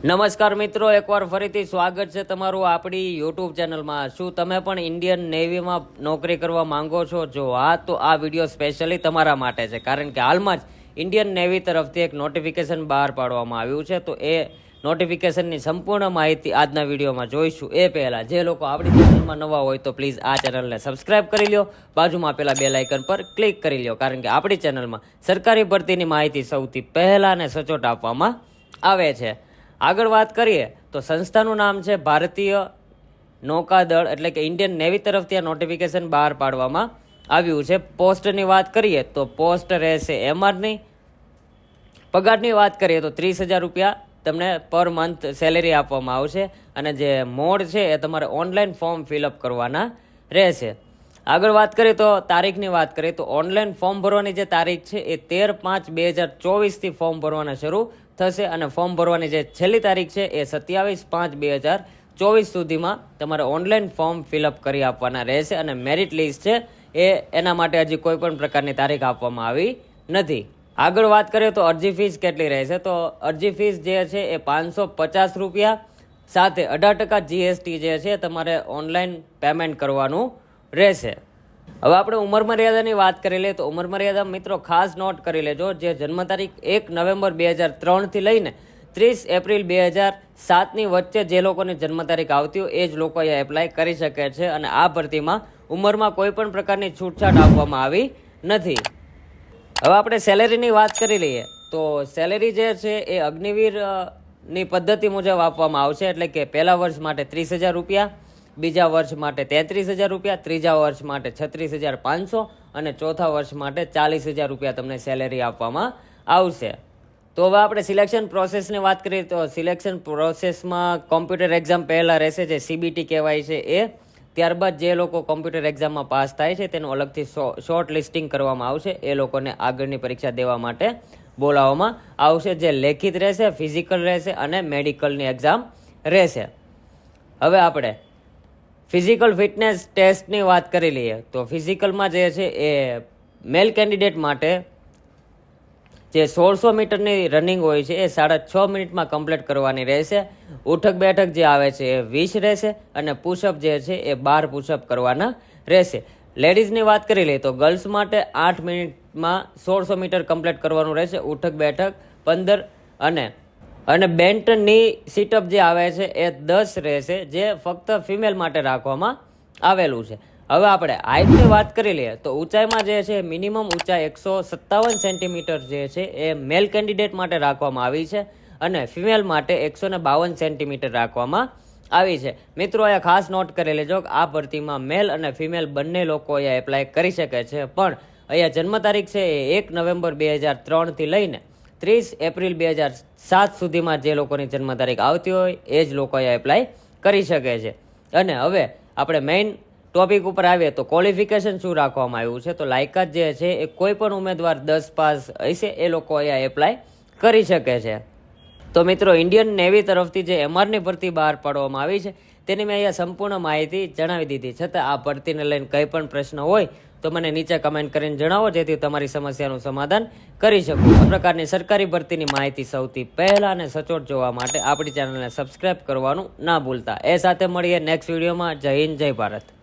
નમસ્કાર મિત્રો, એકવાર ફરીથી સ્વાગત છે તમારું આપણી યુટ્યુબ ચેનલમાં. શું તમે પણ ઇન્ડિયન નેવીમાં નોકરી કરવા માંગો છો? જો હા, તો આ વીડિયો સ્પેશિયલી તમારા માટે છે. કારણ કે હાલમાં જ ઇન્ડિયન નેવી તરફથી એક નોટિફિકેશન બહાર પાડવામાં આવ્યું છે. તો એ નોટિફિકેશનની સંપૂર્ણ માહિતી આજના વિડીયોમાં જોઈશું. એ પહેલાં, જે લોકો આપણી ચેનલમાં નવા હોય, તો પ્લીઝ આ ચેનલને સબસ્ક્રાઇબ કરી લો બાજુમાં આપેલા બે લાઇકન પર ક્લિક કરી લો કારણ કે આપણી ચેનલમાં સરકારી ભરતીની માહિતી સૌથી પહેલાં અને સચોટ આપવામાં આવે છે. આગળ વાત કરીએ તો સંસ્થાનું નામ છે ભારતીય નૌકાદળ, એટલે કે ઇન્ડિયન નેવી તરફથી આ નોટિફિકેશન બહાર પાડવામાં આવ્યું છે. પોસ્ટની વાત કરીએ તો પોસ્ટ રહેશે એમઆરની પગારની વાત કરીએ તો ત્રીસ હજાર રૂપિયા તમને પર મંથ સેલેરી આપવામાં આવશે અને જે મોડ છે એ તમારે ઓનલાઈન ફોર્મ ફિલઅપ કરવાના રહેશે. આગળ વાત કરીએ તો તારીખની વાત કરીએ તો ઓનલાઈન ફોર્મ ભરવાની જે તારીખ છે એ તેર પાંચ બે હજાર ચોવીસથી ફોર્મ ભરવાના શરૂ થશે અને ફોર્મ ભરવાની જે છેલ્લી તારીખ છે એ સત્યાવીસ પાંચ બે હજાર ચોવીસ સુધીમાં તમારે ઓનલાઈન ફોર્મ ફિલઅપ કરી આપવાના રહેશે અને મેરિટ લિસ્ટ છે એ એના માટે હજી કોઈ પણ પ્રકારની તારીખ આપવામાં આવી નથી. આગળ વાત કરીએ તો અરજી ફીસ કેટલી રહેશે? તો અરજી ફીસ જે છે એ પાંચસો પચાસ રૂપિયા સાથે અઢાર ટકા જીએસટી જે છે તમારે ઓનલાઈન પેમેન્ટ કરવાનું રહેશે. હવે આપણે ઉંમર મર્યાદાની વાત કરી લઈએ તો ઉંમર મર્યાદા મિત્રો ખાસ નોટ કરી લેજો, જે જન્મ તારીખ એક નવેમ્બર બે હજાર ત્રણથી લઈને ત્રીસ એપ્રિલ બે હજાર સાતની વચ્ચે જે લોકોની જન્મ તારીખ આવતી હોય એ જ લોકો અહીંયા એપ્લાય કરી શકે છે અને આ ભરતીમાં ઉંમરમાં કોઈ પણ પ્રકારની છૂટછાટ આપવામાં આવી નથી. હવે આપણે સેલેરીની વાત કરી લઈએ તો સેલેરી જે છે એ અગ્નિવીરની પદ્ધતિ મુજબ આપવામાં આવશે, એટલે કે પહેલા વર્ષ માટે ત્રીસ હજાર રૂપિયા બીજા વર્ષ માટે તેત્રીસ હજાર રૂપિયા, ત્રીજા વર્ષ માટે છત્રીસ હજાર પાંચસો અને ચોથા વર્ષ માટે ચાલીસ હજાર રૂપિયા તમને સેલેરી આપવામાં આવશે. તો હવે આપણે સિલેક્શન પ્રોસેસની વાત કરીએ તો સિલેક્શન પ્રોસેસમાં કોમ્પ્યુટર એક્ઝામ પહેલાં રહેશે, જે સીબીટી કહેવાય છે એ. ત્યારબાદ જે લોકો કોમ્પ્યુટર એક્ઝામમાં પાસ થાય છે, તેનું અલગથી શોર્ટ લિસ્ટિંગ કરવામાં આવશે. એ લોકોને આગળની પરીક્ષા દેવા માટે બોલાવવામાં આવશે, જે લેખિત રહેશે ફિઝિકલ રહેશે અને મેડિકલની એક્ઝામ રહેશે. હવે આપણે ફિઝિકલ ફિટનેસ ટેસ્ટની વાત કરી લઈએ, તો ફિઝિકલમાં જે છે એ મેલ કેન્ડિડેટ માટે જે સોળસો મીટરની રનિંગ હોય છે, એ સાડા છ મિનિટમાં કમ્પ્લીટ કરવાની રહેશે. ઉઠક બેઠક જે આવે છે એ વીસ રહેશે અને પુશઅપ જે છે એ બાર પુશઅપ કરવાના રહેશે. લેડીઝની વાત કરી લઈએ, તો ગર્લ્સ માટે આઠ મિનિટમાં સોળસો મીટર કમ્પ્લીટ કરવાનું રહેશે. ઉઠક બેઠક પંદર અને અને બેન્ટની સીટઅપ જે આવે છે એ દસ રહેશે, જે ફક્ત ફિમેલ માટે રાખવામાં આવેલું છે. હવે આપણે હાઇટની વાત કરી લઈએ, તો ઊંચાઈમાં જે છે મિનિમમ ઊંચાઈ એકસો સત્તાવન સેન્ટીમીટર જે છે, એ મેલ કેન્ડિડેટ માટે રાખવામાં આવી છે અને ફિમેલ માટે એકસો ને બાવન સેન્ટીમીટર રાખવામાં આવી છે. મિત્રો, અહીંયા ખાસ નોટ કરી લેજો કે આ ભરતીમાં મેલ અને ફિમેલ બંને લોકો અહીંયા એપ્લાય કરી શકે છે. પણ અહીંયા જન્મ તારીખ છે એ એક નવેમ્બર બે હજાર ત્રણથી લઈને ત્રીસ એપ્રિલ બે હજાર સાત સુધીમાં જે લોકોની જન્મ તારીખ આવતી હોય, એ જ લોકો એપ્લાય કરી શકે છે. અને હવે આપણે મેઇન ટોપિક ઉપર આવીએ તો ક્વોલિફિકેશન શું રાખવામાં આવ્યું છે? તો લાયકાત જે છે, એ કોઈ પણ ઉમેદવાર દસ પાસ હશે, એ લોકો અહીંયા એપ્લાય કરી શકે છે. તો મિત્રો ઇન્ડિયન નેવી તરફથી જે એમઆરની ભરતી બહાર પાડવામાં આવી છે તેની મેં અહીંયા સંપૂર્ણ માહિતી જણાવી દીધી. છતાં આ ભરતીને લઈને કંઈ પણ પ્રશ્ન હોય તો મને નીચે કમેન્ટ કરીને જણાવો, જેથી તમારી સમસ્યાનું સમાધાન કરી શકું. આ પ્રકારની સરકારી ભરતીની માહિતી સૌથી પહેલાં અને સચોટ જોવા માટે આપણી ચેનલને સબસ્ક્રાઇબ કરવાનું ના ભૂલતા. એ સાથે મળીએ નેક્સ્ટ વિડીયોમાં. જય હિન્દ, જય ભારત.